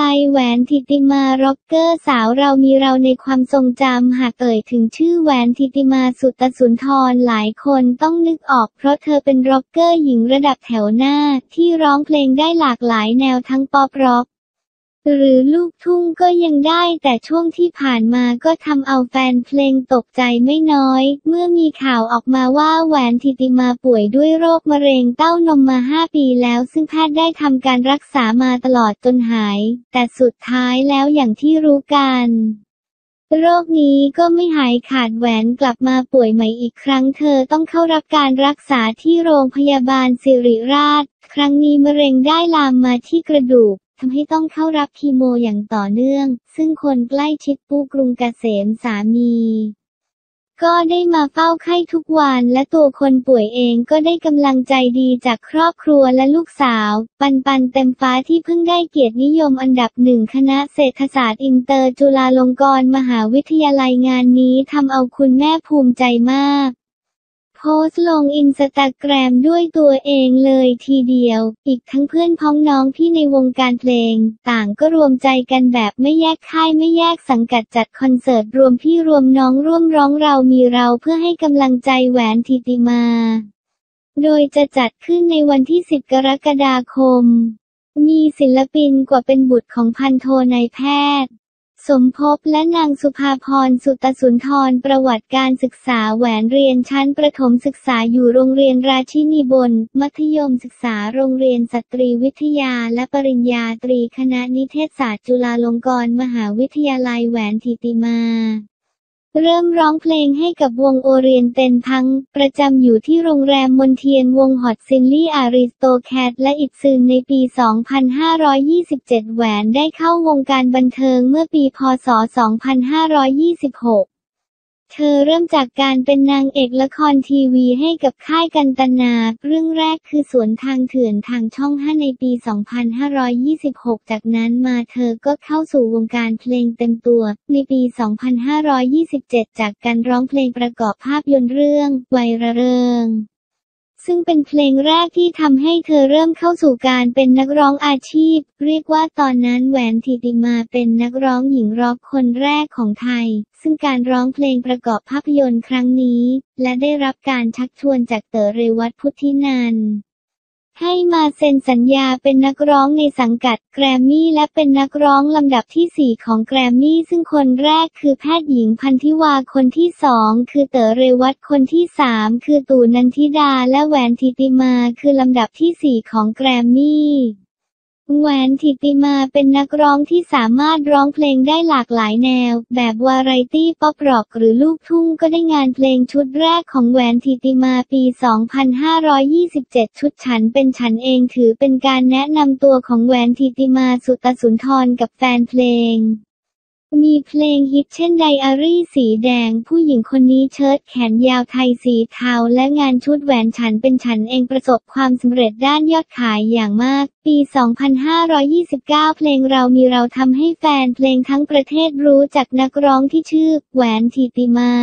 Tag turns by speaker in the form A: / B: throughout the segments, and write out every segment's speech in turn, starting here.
A: ลัยแหวนทิติมาร็อกเกอร์สาวเรามีเราในความทรงจำหากเอ่ยถึงชื่อแหวนทิติมาสุตสุนทรหลายคนต้องนึกออกเพราะเธอเป็นร็อกเกอร์หญิงระดับแถวหน้าที่ร้องเพลงได้หลากหลายแนวทั้งป๊อปร็อก หรือลูกทุ่งก็ยังได้แต่ช่วงที่ผ่านมาก็ทำเอาแฟนเพลงตกใจไม่น้อย เมื่อมีข่าวออกมาว่าแหวนทิติมาป่วยด้วยโรคมะเร็งเต้านมมา 5 ปีแล้วซึ่งแพทย์ได้ทำการรักษามาตลอดจนหาย แต่สุดท้ายแล้วอย่างที่รู้กันโรคนี้ก็ไม่หายขาดแหวนกลับมาป่วยใหม่อีกครั้งเธอต้องเข้ารับการรักษาที่โรงพยาบาลสิริราช ครั้งนี้มะเร็งได้ลามมาที่กระดูก ทำให้ต้องเข้ารับคีโมอย่างต่อเนื่อง ซึ่งคนใกล้ชิดปูกรุงเกษมสามี ก็ได้มาเฝ้าไข้ทุกวันและตัวคนป่วยเองก็ได้กำลังใจดีจากครอบครัวและลูกสาว ปันปันเต็มฟ้าที่เพิ่งได้เกียรตินิยมอันดับหนึ่งคณะเศรษฐศาสตร์อินเตอร์จุฬาลงกรณ์มหาวิทยาลัยงานนี้ทำเอาคุณแม่ภูมิใจมาก โพสลงอินสตาแกรมด้วยตัวเองเลยทีเดียว อีกทั้งเพื่อนพ้องน้องพี่ในวงการเพลง ต่างก็รวมใจกันแบบไม่แยกค่ายไม่แยกสังกัดจัดคอนเสิร์ตรวมพี่รวมน้องร่วมร้องเรามีเราเพื่อให้กำลังใจแหวนทิติมา โดยจะจัดขึ้นในวันที่ 10 กรกฎาคม มีศิลปินกว่าเป็นบุตรของพันโทนายแพทย์ สมภพและนางสุภาพรสุตสุนทรประวัติการศึกษาแหวนเรียนชั้นประถมศึกษาอยู่โรงเรียนราชินีบน มัธยมศึกษาโรงเรียนสตรีวิทยาและปริญญาตรีคณะนิเทศศาสตร์จุฬาลงกรณ์มหาวิทยาลัยแหวนทิติมา เริ่มร้องเพลงให้กับวงโอเรียนเตนทังประจำอยู่ที่โรงแรมมนเทียนวงฮอตซินลี่อาริสโตแคทและอิตซึนในปี 2527 แหวนได้เข้าวงการบันเทิงเมื่อปี พศ 2526 เธอเริ่มจากการเป็นนางเอกละครทีวีให้กับค่ายกันตนา เรื่องแรกคือสวนทางเถื่อนทางช่อง 5 ในปี 2526 จากนั้นมาเธอก็เข้าสู่วงการเพลงเต็มตัว ในปี 2527 จากการร้องเพลงประกอบภาพยนตร์เรื่องไวระเริง ซึ่งเป็นเพลงแรกที่ทำให้เธอเริ่มเข้าสู่การเป็นนักร้องอาชีพ เรียกว่าตอนนั้นแหวนทิติมาเป็นนักร้องหญิงร็อกคนแรกของไทย ซึ่งการร้องเพลงประกอบภาพยนตร์ครั้งนี้ และได้รับการชักชวนจากเต๋อเรวัตพุทธินัน ให้มาเซ็นสัญญาเป็นนักร้องในสังกัดแกรมมี่และเป็นนักร้องลำดับที่ 4 ของแกรมมี่ซึ่งคนแรกคือแพทย์หญิงพันธิวาคนที่สองคือเต๋อเรวัตคนที่สามคือตู่นันทิดาและแหวนทิติมาคือลำดับที่ 4 ของแกรมมี่ แหวนทิติมาเป็นนักร้องที่สามารถร้องเพลงได้หลากหลายแนว แบบวาไรตี้ป๊อปร็อกหรือลูกทุ่งก็ได้งานเพลงชุดแรกของแหวนทิติมาปี 2527 ชุดฉันเป็นฉันเองถือเป็นการแนะนำตัวของแหวนทิติมาสุตสุนทรกับแฟนเพลง มีเพลงฮิตเช่นไดอารี่สีแดง ผู้หญิงคนนี้เชิ้ตแขนยาวไทยสีเทาและงานชุดแหวนฉันเป็นฉันเองประสบความสำเร็จด้านยอดขายอย่างมาก ปี 2529 เพลงเรามีเราทำให้แฟนเพลงทั้งประเทศรู้จักนักร้องที่ชื่อ แหวนทิติมา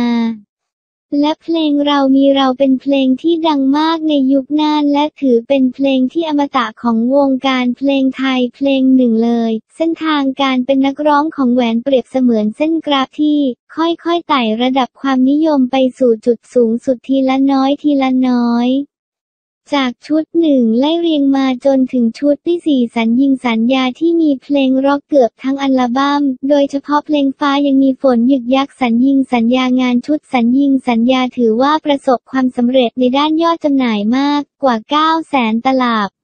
A: และเพลงเรามีเราเป็นเพลงที่ดังมากในยุคนั้นและถือเป็นเพลงที่อมตะของวงการเพลงไทยเพลงหนึ่งเลย เส้นทางการเป็นนักร้องของแหวนเปรียบเสมือนเส้นกราฟที่ ค่อยๆไต่ระดับความนิยมไปสู่จุดสูงสุดทีละน้อยทีละน้อย จากชุดหนึ่งไล่เรียงมาจนถึงชุดที่สี่สัญญิงสัญญาที่มีเพลงร็อกเกือบทั้งอัลบัม้ม โดยเฉพาะเพลงฟ้ายังมีฝนหยึกยักสัญญิงสัญญางานชุดสัญญิงสัญญาถือว่าประสบความสำเร็จในด้านยอดจำหน่ายมากกว่า9แสนตลับ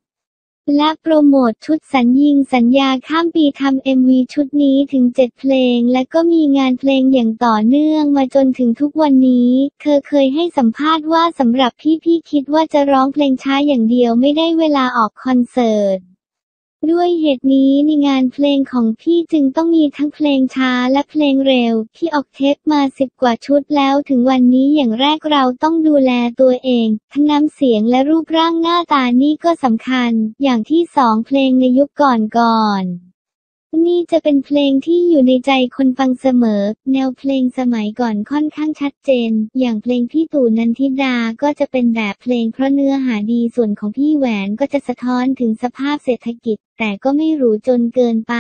A: และโปรโมทชุดสัญญิงสัญญาข้ามปีทำเอ็มวีชุดนี้ถึง 7 เพลง และก็มีงานเพลงอย่างต่อเนื่องมาจนถึงทุกวันนี้ เธอเคยให้สัมภาษณ์ว่าสำหรับพี่พี่คิดว่าจะร้องเพลงช้าอย่างเดียวไม่ได้เวลาออกคอนเสิร์ต ด้วยเหตุนี้ในงานเพลงของพี่จึงต้องมีทั้งเพลงช้าและเพลงเร็ว พี่ออกเทปมาสิบกว่าชุดแล้วถึงวันนี้อย่างแรกเราต้องดูแลตัวเอง ทั้งน้ำเสียงและรูปร่างหน้าตานี่ก็สำคัญ อย่างที่สองเพลงในยุคก่อนก่อน นี่จะเป็นเพลงที่อยู่ในใจคนฟังเสมอ แนวเพลงสมัยก่อนค่อนข้างชัดเจน อย่างเพลงพี่ตู่นันทิดาก็จะเป็นแบบเพลงเพราะเนื้อหาดีส่วนของพี่แหวนก็จะสะท้อนถึงสภาพเศรษฐกิจ แต่ก็ไม่หรูจนเกินไป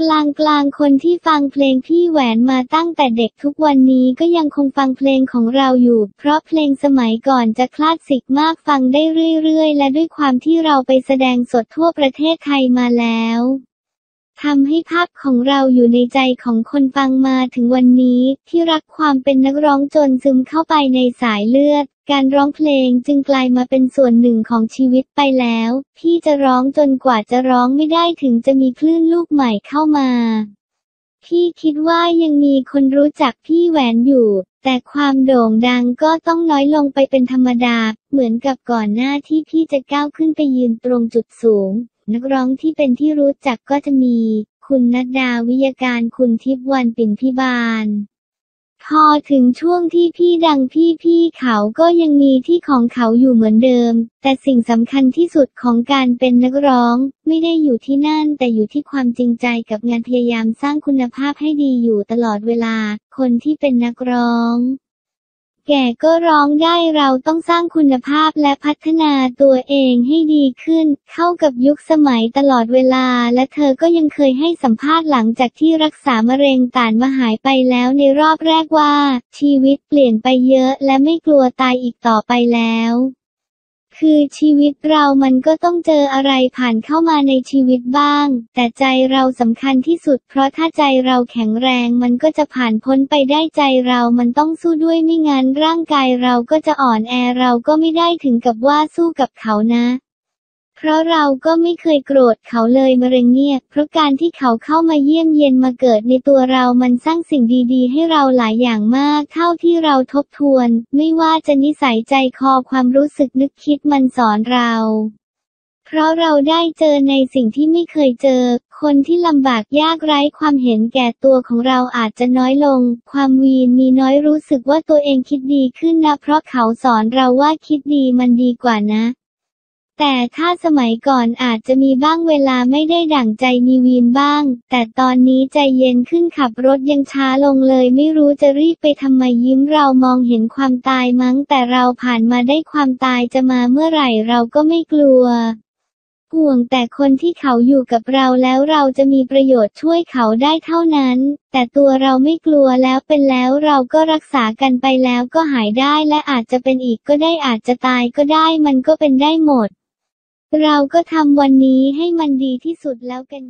A: กลางกลางๆคนที่ฟังเพลงพี่แหวนมาตั้งแต่เด็กทุกวันนี้ก็ยังคงฟังเพลงของเราอยู่ เพราะเพลงสมัยก่อนจะคลาสสิกมากฟังได้เรื่อยๆ และด้วยความที่เราไปแสดงสดทั่วประเทศไทยมาแล้ว ทำให้ภาพของเราอยู่ในใจของคนฟังมาถึงวันนี้ที่รักความเป็นนักร้องจนซึมเข้าไปในสายเลือด การร้องเพลงจึงกลายมาเป็นส่วนหนึ่งของชีวิตไปแล้ว พี่จะร้องจนกว่าจะร้องไม่ได้ถึงจะมีคลื่นลูกใหม่เข้ามา พี่คิดว่ายังมีคนรู้จักพี่แหวนอยู่ แต่ความโด่งดังก็ต้องน้อยลงไปเป็นธรรมดา เหมือนกับก่อนหน้าที่พี่จะก้าวขึ้นไปยืนตรงจุดสูง นักร้องที่เป็นที่รู้จักก็จะมี คุณนัดดาวิยาการคุณทิพย์วันปิ่นพิบาล พอถึงช่วงที่พี่ดังพี่พี่เขาก็ยังมีที่ของเขาอยู่เหมือนเดิม แต่สิ่งสำคัญที่สุดของการเป็นนักร้อง ไม่ได้อยู่ที่นั่น แต่อยู่ที่ความจริงใจกับงานพยายามสร้างคุณภาพให้ดีอยู่ตลอดเวลา คนที่เป็นนักร้อง แก่ก็ร้องได้เราต้องสร้างคุณภาพและพัฒนาตัวเองให้ดีขึ้น เข้ากับยุคสมัยตลอดเวลา และเธอก็ยังเคยให้สัมภาษณ์หลังจากที่รักษามะเร็งต่านมาหายไปแล้วในรอบแรกว่า ชีวิตเปลี่ยนไปเยอะและไม่กลัวตายอีกต่อไปแล้ว คือชีวิตเรามันก็ต้องเจออะไรผ่านเข้ามาในชีวิตบ้าง แต่ใจเราสำคัญที่สุด เพราะถ้าใจเราแข็งแรงมันก็จะผ่านพ้นไปได้ใจเรามันต้องสู้ด้วยไม่งั้นร่างกายเราก็จะอ่อนแอเราก็ไม่ได้ถึงกับว่าสู้กับเขานะ เพราะเราก็ไม่เคยโกรธเขาเลยมะเร็งเนี่ย เพราะการที่เขาเข้ามาเยี่ยมเยียนมาเกิดในตัวเรามันสร้างสิ่งดีๆ ให้เราหลายอย่างมาก เท่าที่เราทบทวน ไม่ว่าจะนิสัยใจคอความรู้สึกนึกคิดมันสอนเราเพราะเราได้เจอในสิ่งที่ไม่เคยเจอ คนที่ลำบากยากไร้ความเห็นแก่ตัวของเราอาจจะน้อยลง ความวีนมีน้อยรู้สึกว่าตัวเองคิดดีขึ้นนะ เพราะเขาสอนเราว่าคิดดีมันดีกว่านะ แต่ถ้าสมัยก่อนอาจจะมีบ้างเวลาไม่ได้ดั่งใจมีวีนบ้าง แต่ตอนนี้ใจเย็นขึ้นขับรถยังช้าลงเลย ไม่รู้จะรีบไปทำไมยิ้มเรามองเห็นความตายมั้ง แต่เราผ่านมาได้ความตายจะมาเมื่อไหร่เราก็ไม่กลัวห่วงแต่คนที่เขาอยู่กับเราแล้วเราจะมีประโยชน์ช่วยเขาได้เท่านั้น แต่ตัวเราไม่กลัวแล้วเป็นแล้วเราก็รักษากันไปแล้วก็หายได้และอาจจะเป็นอีกก็ได้อาจจะตายก็ได้มันก็เป็นได้หมด เราก็ทำวันนี้ให้มันดีที่สุดแล้วกัน